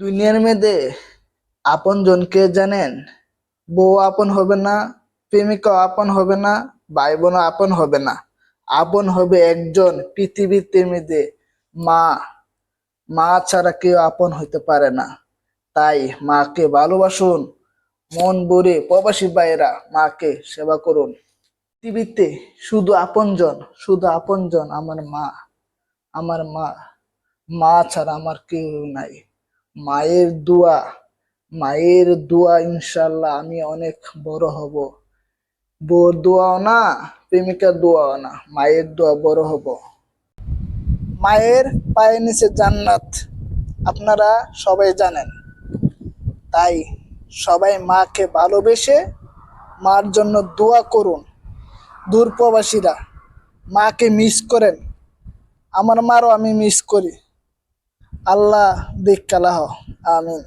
দুনিয়ার মধ্যে আপন জনকে জানেন, বউ আপন হবে না, প্রেমিকাও আপন হবে না ভাই বোন আপন হবে না। আপন হবে একজন পৃথিবীতে মধ্যে মা মা ছাড়া কেউ আপন হইতে পারে না। তাই মাকে ভালোবাসুন, মন ভরে প্রবাসী ভাইয়েরা মাকে সেবা করুন। পৃথিবীতে শুধু আপনজন শুধু আপনজন আমার মা আমার মা মা ছাড়া আমার কেউ নাই। মায়ের দোয়া মায়ের দোয়া ইনশাল্লাহ আমি অনেক বড় হব। বউর দোয়াও না, প্রেমিকার দোয়াও না, মায়ের দোয়া বড় হব। মায়ের পায়ের নিচে জান্নাত আপনারা সবাই জানেন। তাই সবাই মাকে ভালোবেসে মার জন্য দোয়া করুন। দূরপ্রবাসীরা, মাকে মিস করেন। আমার মারও আমি মিস করি। আল্লাহ দিক কালাহ আমিন।